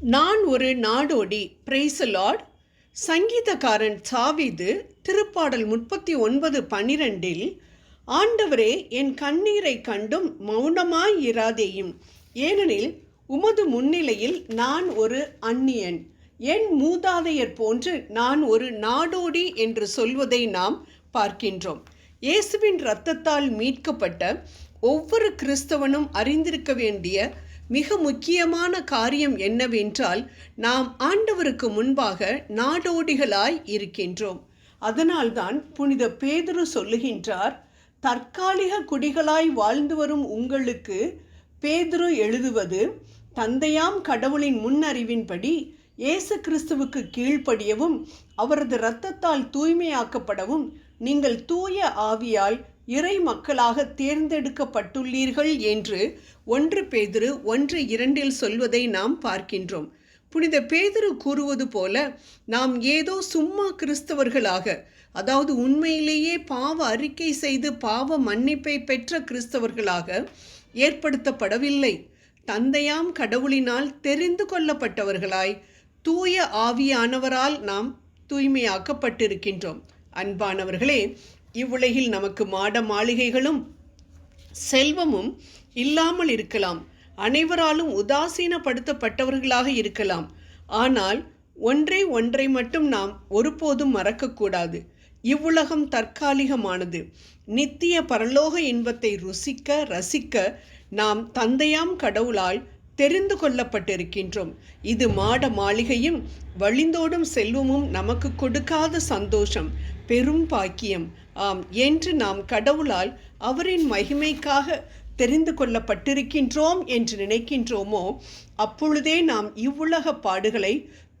நான் ஒரு நாடோடி பிரைஸ் லார்ட் சங்கீதக்காரன் சாவிது திருப்பாடல் முப்பத்தி ஒன்பது பனிரெண்டில் ஆண்டவரே என் கண்ணீரை கண்டும் மௌனமாய் இராதேயும் ஏனெனில் உமது முன்னிலையில் நான் ஒரு அந்நியன். என் மூதாதையர் போன்று நான் ஒரு நாடோடி என்று சொல்வதை நாம் பார்க்கின்றோம். இயேசுவின் இரத்தத்தால் மீட்கப்பட்ட ஒவ்வொரு கிறிஸ்தவனும் அறிந்திருக்க வேண்டிய மிக முக்கியமான காரியம் என்னவென்றால் நாம் ஆண்டவருக்கு முன்பாக நாடோடிகளாய் இருக்கின்றோம். அதனால்தான் புனித பேதுரு சொல்லுகின்றார் தற்காலிக குடிகளாய் வாழ்ந்து வரும் உங்களுக்கு பேதுரு எழுதுவது தந்தையாம் கடவுளின் முன்னறிவின்படி இயேசு கிறிஸ்துவுக்கு கீழ்ப்படியவும் அவரது இரத்தத்தால் தூய்மையாக்கப்படவும் நீங்கள் தூய ஆவியால் இறை மக்களாக தேர்ந்தெடுக்கப்பட்டுள்ளீர்கள் என்று ஒன்று பேதுரு ஒன்று இரண்டில் சொல்வதை நாம் பார்க்கின்றோம். புனித பேதுரு கூறுவது போல நாம் ஏதோ சும்மா கிறிஸ்தவர்களாக அதாவது உண்மையிலேயே பாவ அறிக்கை செய்து பாவ மன்னிப்பை பெற்ற கிறிஸ்தவர்களாக ஏற்படுத்தப்படவில்லை. தந்தையாம் கடவுளினால் தெரிந்து கொள்ளப்பட்டவர்களாய் தூய ஆவியானவரால் நாம் தூய்மையாக்கப்பட்டிருக்கின்றோம். அன்பானவர்களே இவ்வுலகில் நமக்கு மாட மாளிகைகளும் செல்வமும் இல்லாமல் இருக்கலாம். அனைவராலும் உதாசீனப்படுத்தப்பட்டவர்களாக இருக்கலாம். ஆனால் ஒன்றே ஒன்றை மட்டும் நாம் ஒருபோதும் மறக்கக்கூடாது. இவ்வுலகம் தற்காலிகமானது. நித்திய பரலோக இன்பத்தை ருசிக்க ரசிக்க நாம் தந்தையாம் கடவுளால் தெரிந்து கொள்ளப்பட்டிருக்கின்றோம். இது மாட மாளிகையும் வழிந்தோடும் செல்வமும் நமக்கு கொடுக்காத சந்தோஷம். பெரும் பாக்கியம். ஆம் என்று நாம் கடவுளால் அவரின் மகிமைக்காக தெரிந்து கொள்ளப்பட்டிருக்கின்றோம் என்று நினைக்கின்றோமோ அப்பொழுதே நாம் இவ்வுலக பாடுகளை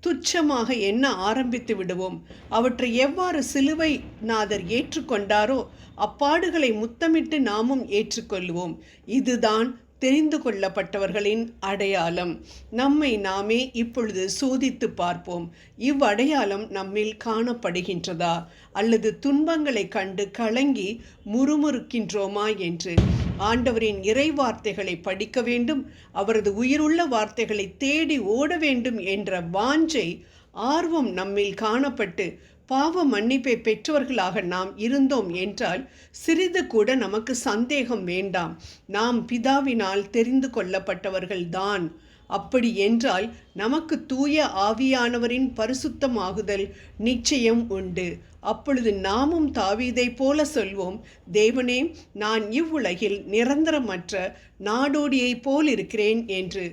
துச்சமாக எண்ண ஆரம்பித்து விடுவோம். அவற்றை எவ்வாறு சிலுவை நாதர் ஏற்றுக்கொண்டாரோ அப்பாடுகளை முத்தமிட்டு நாமும் ஏற்றுக்கொள்வோம். இதுதான் தெரிந்து கொள்ளப்பட்டவர்களின் அடையாளம். நம்மை நாமே இப்பொழுது சோதித்து பார்ப்போம். இவ்வடையாளம் நம்மில் காணப்படுகின்றதா? அல்லது துன்பங்களை கண்டு கலங்கி முறுமுறுக்கின்றோமா என்று. ஆண்டவரின் இறை வார்த்தைகளை படிக்க வேண்டும். அவரது உயிருள்ள வார்த்தைகளை தேடி ஓட வேண்டும் என்ற வாஞ்சை ஆர்வம் நம்மில் காணப்பட்டு பாவ மன்னிப்பை பெற்றவர்களாக நாம் இருந்தோம் என்றால் சிறிது கூட நமக்கு சந்தேகம் வேண்டாம். நாம் பிதாவினால் தெரிந்து கொள்ளப்பட்டவர்கள்தான். அப்படி என்றால் நமக்கு தூய ஆவியானவரின் பரிசுத்தமாகுதல் நிச்சயம் உண்டு. அப்பொழுது நாமும் தாவீதைப் போல சொல்வோம் தேவனே நான் இவ்வுலகில் நிரந்தரமற்ற நாடோடியைப் போல் இருக்கிறேன் என்று.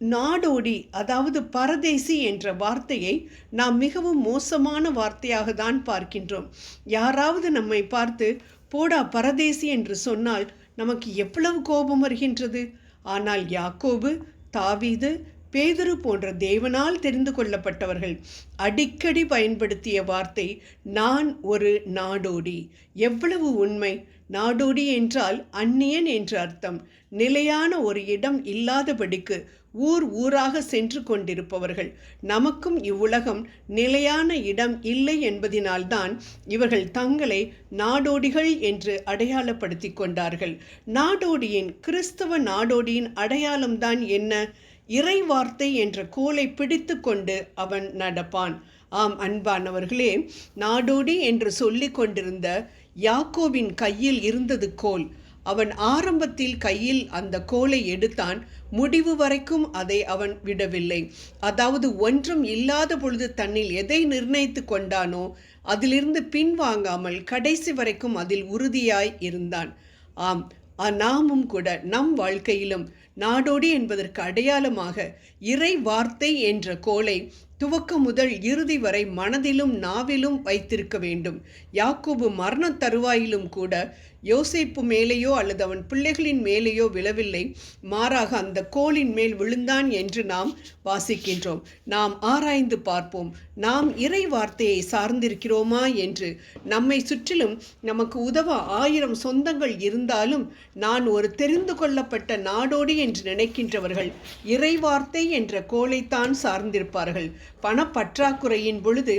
நாடோடி அதாவது பரதேசி என்ற வார்த்தையை நாம் மிகவும் மோசமான வார்த்தையாக தான் பார்க்கின்றோம். யாராவது நம்மை பார்த்து போடா பரதேசி என்று சொன்னால் நமக்கு எவ்வளவு கோபம் வருகின்றது? ஆனால் யாக்கோபு தாவீது பேதுரு போன்ற தேவனால் தெரிந்து கொள்ளப்பட்டவர்கள் அடிக்கடி பயன்படுத்திய வார்த்தை நான் ஒரு நாடோடி எவ்வளவு உண்மை! நாடோடி என்றால் அந்நியன் என்று அர்த்தம். நிலையான ஒரு இடம் இல்லாதபடிக்கு ஊர் ஊராக சென்று கொண்டிருப்பவர்கள். நமக்கும் இவ்வுலகம் நிலையான இடம் இல்லை என்பதினால்தான் இவர்கள் தங்களை நாடோடிகள் என்று அடையாளப்படுத்தி கொண்டார்கள். நாடோடியின் கிறிஸ்தவ நாடோடியின் அடையாளம்தான் என்ன? இறை வார்த்தை என்ற கோலை பிடித்து கொண்டு அவன் நடப்பான். ஆம் அன்பானவர்களே நாடோடி என்று சொல்லிக் கொண்டிருந்த யாக்கோவின் கையில் இருந்தது கோல். அவன் ஆரம்பத்தில் கையில் அந்த கோலை எடுத்தான். முடிவு வரைக்கும் அதை அவன் விடவில்லை. அதாவது ஒன்றும் இல்லாத பொழுது தன்னில் எதை நிர்ணயித்து கொண்டானோ அதிலிருந்து பின்வாங்காமல் கடைசி வரைக்கும் அதில் உறுதியாய் இருந்தான். ஆம் நாமும் கூட நம் வாழ்க்கையிலும் நாடோடி என்பதற்கு அடையாளமாக இறை வார்த்தை என்ற கோலை துவக்கம் முதல் இறுதி வரை மனதிலும் நாவிலும் வைத்திருக்க வேண்டும். யாக்கோபு மரண தருவாயிலும் கூட யோசிப்பு மேலேயோ அல்லது அவன் பிள்ளைகளின் மேலேயோ விழவில்லை. மாறாக அந்த கோலின் மேல் விழுந்தான் என்று நாம் வாசிக்கின்றோம். நாம் ஆராய்ந்து பார்ப்போம். நாம் இறை வார்த்தையை சார்ந்திருக்கிறோமா என்று. நம்மை சுற்றிலும் நமக்கு உதவ ஆயிரம் சொந்தங்கள் இருந்தாலும் நான் ஒரு தெரிந்து கொள்ளப்பட்ட நாடோடி என்று நினைக்கின்றவர்கள் இறைவார்த்தை என்ற கோலைத்தான் சார்ந்திருப்பார்கள். பணப்பற்றாக்குறையின் பொழுது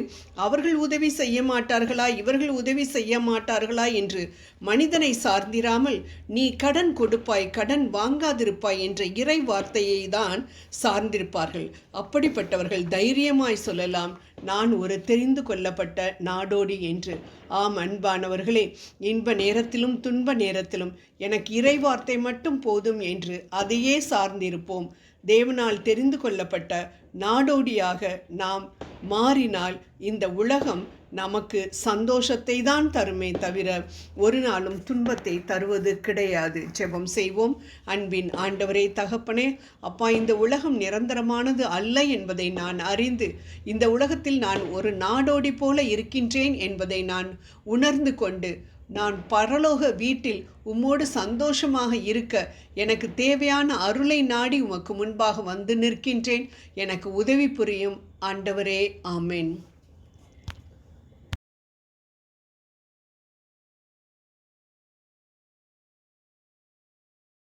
அவர்கள் உதவி செய்ய மாட்டார்களா? இவர்கள் உதவி செய்ய மாட்டார்களா? என்று மனிதனை சார்ந்திராமல் நீ கடன் கொடுப்பாய் கடன் வாங்காதிருப்பாய் என்ற இறை வார்த்தையை தான் சார்ந்திருப்பார்கள். அப்படிப்பட்டவர்கள் தைரியமாய் சொல்லலாம். நான் ஒரு தெரிந்து கொள்ளப்பட்ட நாடோடி என்று. ஆம் அன்பானவர்களே இன்ப நேரத்திலும் துன்ப நேரத்திலும் எனக்கு இறைவார்த்தை மட்டும் போதும் என்று அதையே சார்ந்திருப்போம். தேவனால் தெரிந்து கொள்ளப்பட்ட நாடோடியாக நாம் மாறினால் இந்த உலகம் நமக்கு சந்தோஷத்தை தான் தருமே தவிர ஒரு நாளும் துன்பத்தை தருவது கிடையாது. ஜெபம் செய்வோம். அன்பின் ஆண்டவரே தகப்பனே அப்பா இந்த உலகம் நிரந்தரமானது அல்ல என்பதை நான் அறிந்து இந்த உலகத்தில் நான் ஒரு நாடோடி போல இருக்கின்றேன் என்பதை நான் உணர்ந்து கொண்டு நான் பரலோக வீட்டில் உம்மோடு சந்தோஷமாக இருக்க எனக்கு தேவையான அருளை நாடி உமக்கு முன்பாக வந்து நிற்கின்றேன். எனக்கு உதவி புரியும் ஆண்டவரே. ஆமேன்.